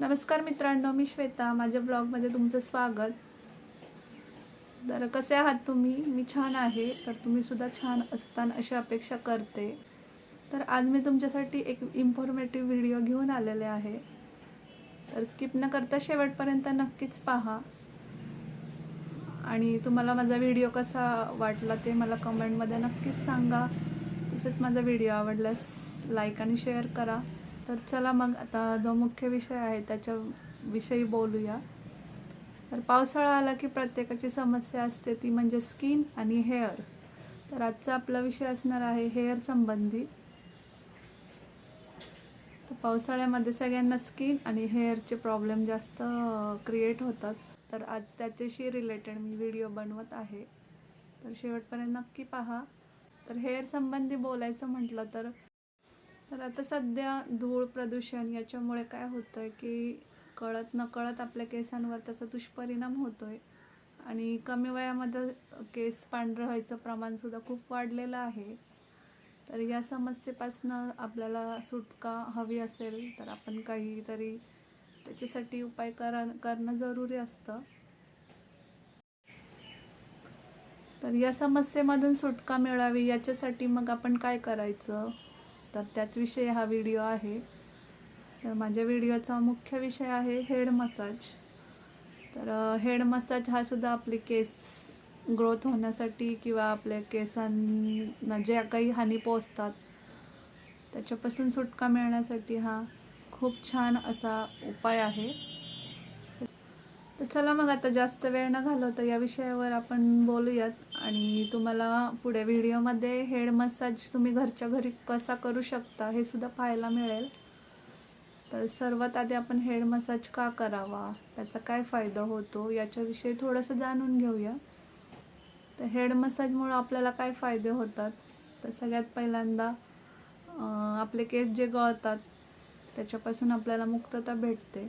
नमस्कार मित्रांनो मी श्वेता. माझ्या ब्लॉगमध्ये तुमचं स्वागत. तर कसे आहात तुम्ही? मी छान आहे. तर तुम्ही सुद्धा छान असताना अशी अपेक्षा करते. तर आज मी तुमच्यासाठी एक इन्फॉर्मेटिव्ह व्हिडिओ घेऊन आलेले आहे. तर स्किप न करता शेवटपर्यंत नक्कीच पहा. आणि तुम्हाला माझा व्हिडिओ कसा वाटला ते मला कमेंटमध्ये नक्कीच सांगा. तसेच माझा व्हिडिओ आवडल्यास लाईक आणि शेअर करा. तर चला मग आता जो मुख्य विषय आहे त्याच्याविषयी बोलूया. तर पावसाळा आला की प्रत्येकाची समस्या असते ती म्हणजे स्किन आणि हेअर. तर आजचा आपला विषय असणार आहे हेअर संबंधी. तर पावसाळ्यामध्ये सगळ्यांना स्किन आणि हेअरचे प्रॉब्लेम जास्त क्रिएट होतात. तर आज त्याच्याशी रिलेटेड मी व्हिडिओ बनवत आहे. तर शेवटपर्यंत नक्की पहा. तर हेअर संबंधी बोलायचं म्हटलं तर तर आता सध्या धूळ प्रदूषण याच्यामुळे काय होतं आहे की कळत नकळत आपल्या केसांवर त्याचा दुष्परिणाम होतो आहे आणि कमी वयामध्ये केस पांढरं व्हायचं प्रमाणसुद्धा खूप वाढलेलं आहे. तर या समस्येपासनं आपल्याला सुटका हवी असेल तर आपण काहीतरी त्याच्यासाठी उपाय करा करणं जरुरी असतं. तर या समस्येमधून सुटका मिळावी याच्यासाठी मग आपण काय करायचं? तर त्याच विषयी हा व्हिडिओ आहे. तर माझ्या व्हिडिओचा मुख्य विषय आहे हेड मसाज. तर हेड मसाज हा सुद्धा आपले केस ग्रोथ होण्यासाठी किंवा आपल्या केसांना ज्या काही हानी पोचतात त्याच्यापासून सुटका मिळण्यासाठी हा खूप छान असा उपाय आहे. तर चला मग आता जास्त वेळ न घालवता या विषयावर आपण बोलूयात. आणि तुम्हाला पुढे व्हिडिओमध्ये हेड मसाज तुम्ही घरच्या घरी कसा करू शकता हे सुद्धा पाहायला मिळेल. तर सर्वात आधी आपण हेड मसाज का करावा? त्याचा काय फायदा होतो? याच्याविषयी थोडंसं जाणून घेऊया. तर हेड मसाजमुळं आपल्याला काय फायदे होतात? तर सगळ्यात पहिल्यांदा आपले केस जे गळतात त्याच्यापासून आपल्याला मुक्तता भेटते.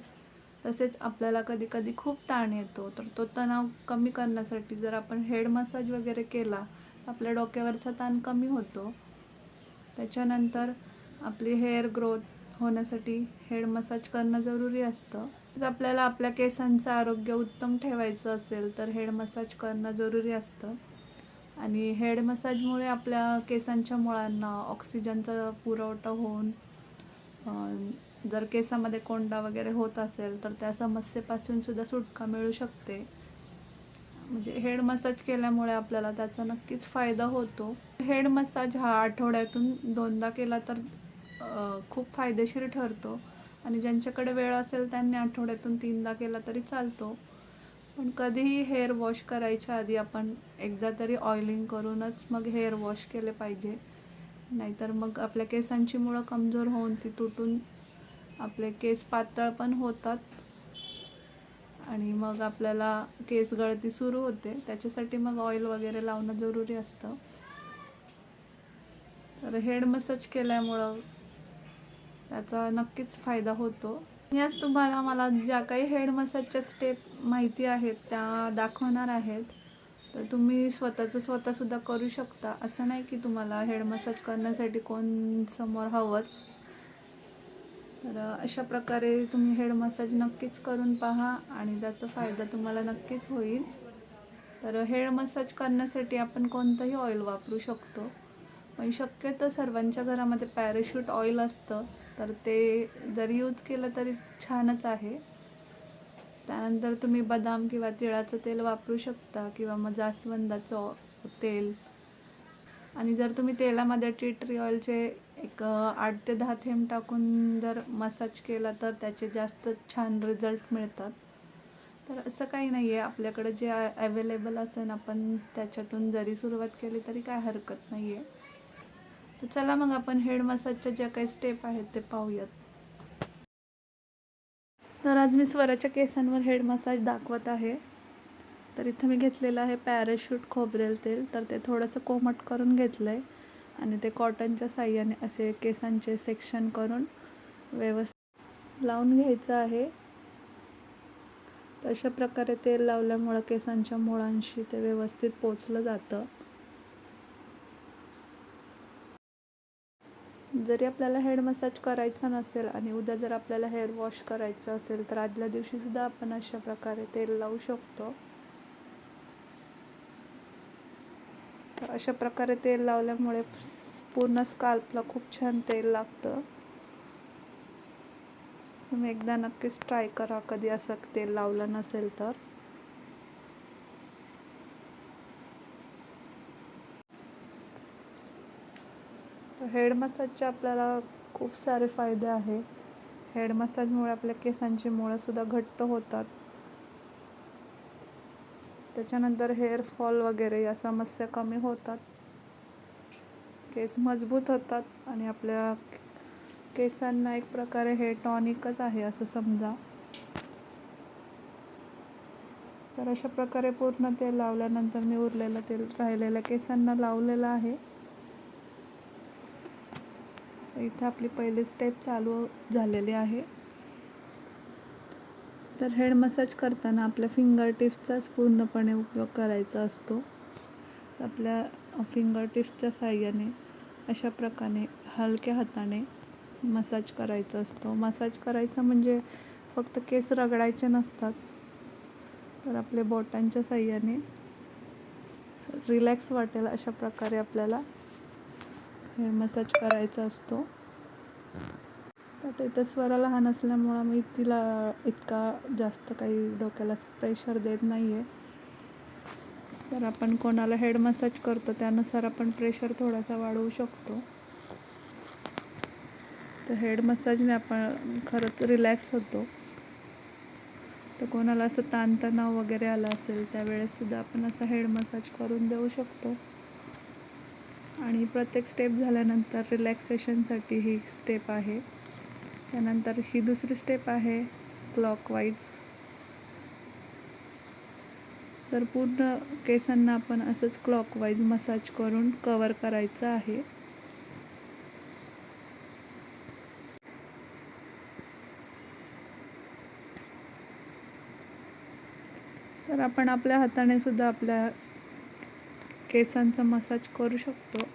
तसेच आपल्याला कधी कधी खूप ताण येतो. तर तो तणाव कमी करण्यासाठी जर आपण हेड मसाज वगैरे केला तर आपल्या डोक्यावरचा ताण कमी होतो. त्याच्यानंतर आपली हेअर ग्रोथ होण्यासाठी हेड मसाज करणं जरुरी असतं. जर आपल्याला आपल्या केसांचं आरोग्य उत्तम ठेवायचं असेल तर हेड मसाज करणं जरुरी असतं. आणि हेड मसाजमुळे आपल्या केसांच्या मुळांना ऑक्सिजनचा पुरवठा होऊन जर केसामध्ये कोंडा वगैरे होत असेल तर त्या समस्येपासून सुद्धा सुटका मिळू शकते. म्हणजे हेड मसाज केल्यामुळे आपल्याला त्याचा नक्कीच फायदा होतो. हेड मसाज हा आठवड्यातून दोनदा केला तर खूप फायदेशीर ठरतो. आणि ज्यांच्याकडे वेळ असेल त्यांनी आठवड्यातून तीनदा केला तरी चालतो. पण कधीही हेअर वॉश करायच्या आधी आपण एकदा तरी ऑइलिंग करूनच मग हेअर वॉश केले पाहिजे. नाहीतर मग आपल्या केसांची मुळं कमजोर होऊन ती तुटून आपले केस पातळ पण होतात. आणि मग आपल्याला केस गळती सुरू होते. त्याच्यासाठी मग ऑइल वगैरे लावणं जरुरी असतं. तर हेड मसाज केल्यामुळं त्याचा नक्कीच फायदा होतो. याच तुम्हाला मला ज्या काही हेड मसाजच्या स्टेप माहिती आहेत त्या दाखवणार आहेत. तर तुम्ही स्वतःचं स्वतःसुद्धा करू शकता. असं नाही की तुम्हाला हेड मसाज करण्यासाठी कोण समोर हवंच. तर अशा प्रकारे तुम्ही हेड मसाज नक्कीच करून पहा आणि त्याचा फायदा तुम्हाला नक्कीच होईल. तर हेड मसाज करण्यासाठी आपण कोणतंही ऑइल वापरू शकतो. पण शक्यतो सर्वांच्या घरामध्ये पॅराशूट ऑइल असतं. तर ते जरी यूज केलं तरी छानच आहे. त्यानंतर तुम्ही बदाम किंवा तिळाचं तेल वापरू शकता किंवा मग जास्वंदाचं तेल. आणि जर तुम्ही तेलामध्ये टी ट्री ऑइलचे एक आठ ते दहा थेंब टाकून जर मसाज केला तर त्याचे जास्त छान रिझल्ट मिळतात. तर असं काही नाही आहे आपल्याकडे जे अवेलेबल असेल आपण त्याच्यातून जरी सुरुवात केली तरी काय हरकत नाही आहे तर चला मग आपण हेड मसाजच्या ज्या काही स्टेप आहेत ते पाहूयात. तर आज मी स्वराच्या केसांवर हेड मसाज दाखवत आहे. तर इथं मी घेतलेलं आहे पॅराशूट खोबरेल तेल. तर ते थोडंसं कोमट करून घेतलं आहे आणि ते कॉटनच्या साह्याने असे केसांचे सेक्शन करून व्यवस्थित लावून घ्यायचं आहे. तर अशा प्रकारे तेल लावल्यामुळं केसांच्या मुळांशी ते व्यवस्थित पोचलं जातं. जरी आपल्याला हेड मसाज करायचा नसेल आणि उद्या जर आपल्याला हेअर वॉश करायचं असेल तर आदल्या दिवशीसुद्धा आपण अशा प्रकारे तेल लावू शकतो. तर अशा प्रकारे तेल लावल्यामुळे पूर्ण स्काल्पला खूप छान तेल लागतं. तुम्ही एकदा नक्कीच ट्राय करा कधी असं तेल लावलं नसेल तर. हेड मसाजचे आपल्याला खूप सारे फायदे आहे हेड मसाजमुळे आपल्या केसांची मुळंसुद्धा घट्ट होतात. त्याच्यानंतर हेअर फॉल वगैरे या समस्या कमी होतात. केस मजबूत होतात आणि आपल्या केसांना एक प्रकारे हे टॉनिकच आहे असं समजा. तर अशा प्रकारे पूर्ण तेल लावल्यानंतर मी उरलेलं तेल राहिलेल्या केसांना लावलेलं आहे. इथं आपली पहिली स्टेप चालू झालेली आहे. तर हेड मसाज करताना आपल्या फिंगर टिप्सचाच पूर्णपणे उपयोग करायचा असतो. तर आपल्या फिंगर टिप्सच्या साह्याने अशा प्रकारे हलक्या हाताने मसाज करायचा असतो. मसाज करायचा म्हणजे फक्त केस रगडायचे नसतात. तर आपल्या बोटांच्या साह्याने रिलॅक्स वाटेल अशा प्रकारे आपल्याला हेड मसाज करायचा असतो. तर इथं स्वरा लहान असल्यामुळं मी तिला इतका जास्त काही डोक्याला प्रेशर देत नाही आहे तर आपण कोणाला हेड मसाज करतो त्यानुसार आपण प्रेशर थोडासा वाढवू शकतो. तर हेड मसाजने आपण खरंच रिलॅक्स होतो. तर कोणाला असं ताणतणाव वगैरे आला असेल त्यावेळेससुद्धा आपण असा हेड मसाज करून देऊ शकतो. आणि प्रत्येक स्टेप झाल्यानंतर रिलॅक्सेशनसाठी ही स्टेप आहे. त्यानंतर ही दुसरी स्टेप आहे क्लॉकवाईज तर पूर्ण केसांना आपण असंच क्लॉकवाईज मसाज करून कवर करायचं आहे. तर आपण आपल्या हाताने सुद्धा आपल्या केसांचा मसाज करू शकतो.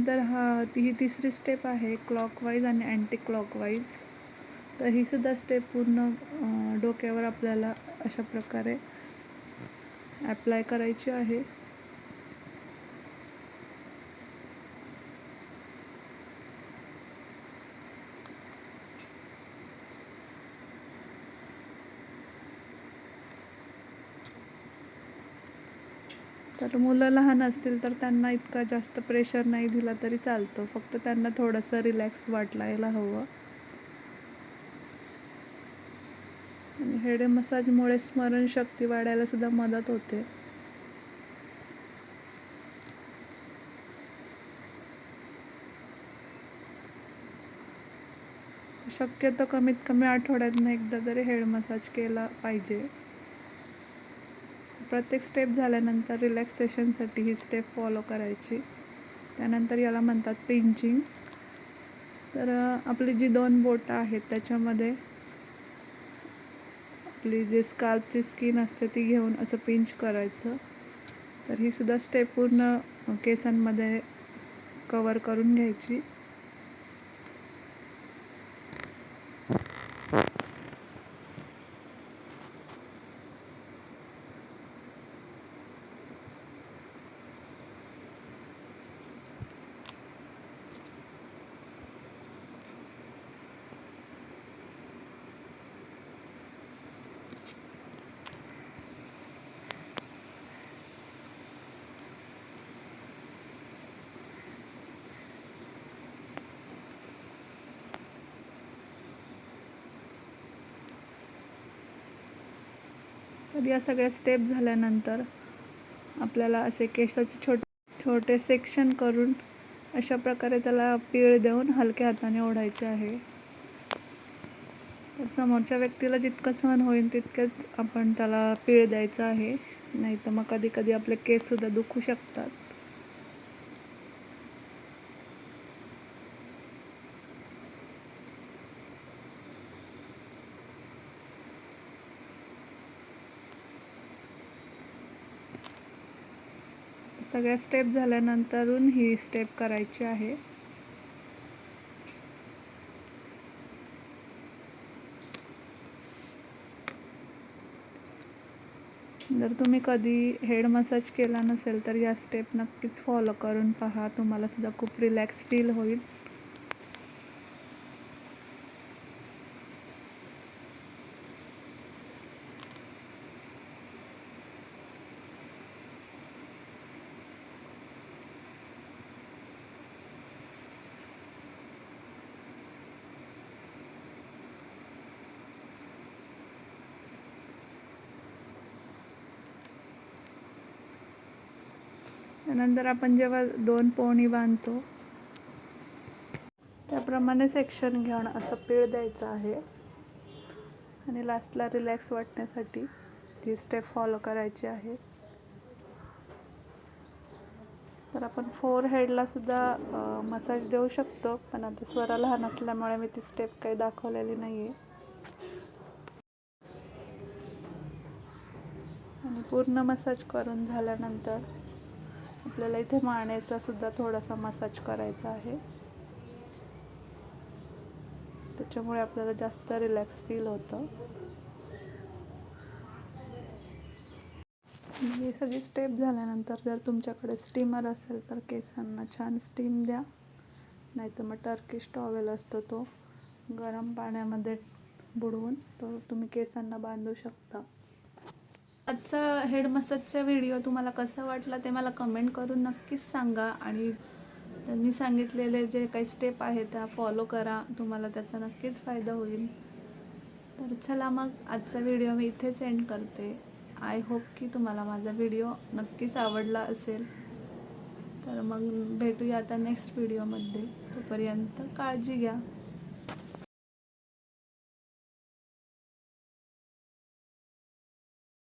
त्यानंतर हा ती ही तिसरी स्टेप आहे क्लॉकवाईज आणि अँटी क्लॉकवाईज तर ही सुद्धा स्टेप पूर्ण डोक्यावर आपल्याला अशा प्रकारे ॲप्लाय करायची आहे. तर मुलं लहान असतील तर त्यांना इतका जास्त प्रेशर नाही दिला तरी चालतं. फक्त त्यांना थोडंसं रिलॅक्स वाटलायला हवं. आणि हेड मसाजमुळे स्मरणशक्ती वाढायला सुद्धा मदत होते. शक्यतो कमीत कमी आठवड्यातनं एकदा तरी हेड मसाज केला पाहिजे. प्रत्येक स्टेप झाल्यानंतर रिलॅक्सेशनसाठी ही स्टेप फॉलो करायची. त्यानंतर याला म्हणतात पिंचिंग तर आपली जी दोन बोटं आहेत त्याच्यामध्ये आपली जी स्काल्पची स्किन असते ती घेऊन असं पिंच करायचं. तर ही सुद्धा स्टेप पूर्ण केसांमध्ये कवर करून घ्यायची. तर या सगळ्या स्टेप झाल्यानंतर आपल्याला असे केसाचे छोटे छोटे सेक्शन करून अशा प्रकारे त्याला पीळ देऊन हलक्या हाताने ओढायचे आहे. तर समोरच्या व्यक्तीला जितकं सहन होईल तितकंच आपण त्याला पीळ द्यायचं आहे. नाही तर मग कधी कधी आपले केससुद्धा दुखू शकतात. सगळ्या स्टेप झाल्यानंतरून ही स्टेप करायची आहे. जर तुम्ही कधी हेड मसाज केला नसेल तर या स्टेप नक्कीच फॉलो करून पहा. तुम्हाला सुद्धा खूप रिलॅक्स फील होईल. त्यानंतर आपण जेव्हा दोन पोणी बांधतो त्याप्रमाणे सेक्शन घेऊन असं पीळ द्यायचं आहे. आणि लास्टला रिलॅक्स वाटण्यासाठी ती स्टेप फॉलो करायची आहे. तर आपण फोर हेडला सुद्धा मसाज देऊ शकतो पण आता स्वरा लहान असल्यामुळे मी ती स्टेप काही दाखवलेली नाही आहे आणि पूर्ण मसाज करून झाल्यानंतर आपल्याला इथे मानेचा सुद्धा थोडासा मसाज करायचा आहे. त्याच्यामुळे आपल्याला जास्त रिलॅक्स फील होतं. ही सगळी स्टेप झाल्यानंतर जर तुमच्याकडे स्टीमर असेल तर केसांना छान स्टीम द्या. नाहीतर मग टर्किश टॉवेल असतो तो गरम पाण्यामध्ये बुडवून तो तुम्ही केसांना बांधू शकता. आजचा हेड मसाजचा व्हिडिओ तुम्हाला कसा वाटला ते मला कमेंट करून नक्कीच सांगा. आणि तर मी सांगितलेले जे काही स्टेप आहेत त्या फॉलो करा. तुम्हाला त्याचा नक्कीच फायदा होईल. तर चला मग आजचा व्हिडिओ मी इथेच एंड करते. आय होप की तुम्हाला माझा व्हिडिओ नक्कीच आवडला असेल. तर मग भेटूया आता नेक्स्ट व्हिडिओमध्ये तोपर्यंत काळजी घ्या.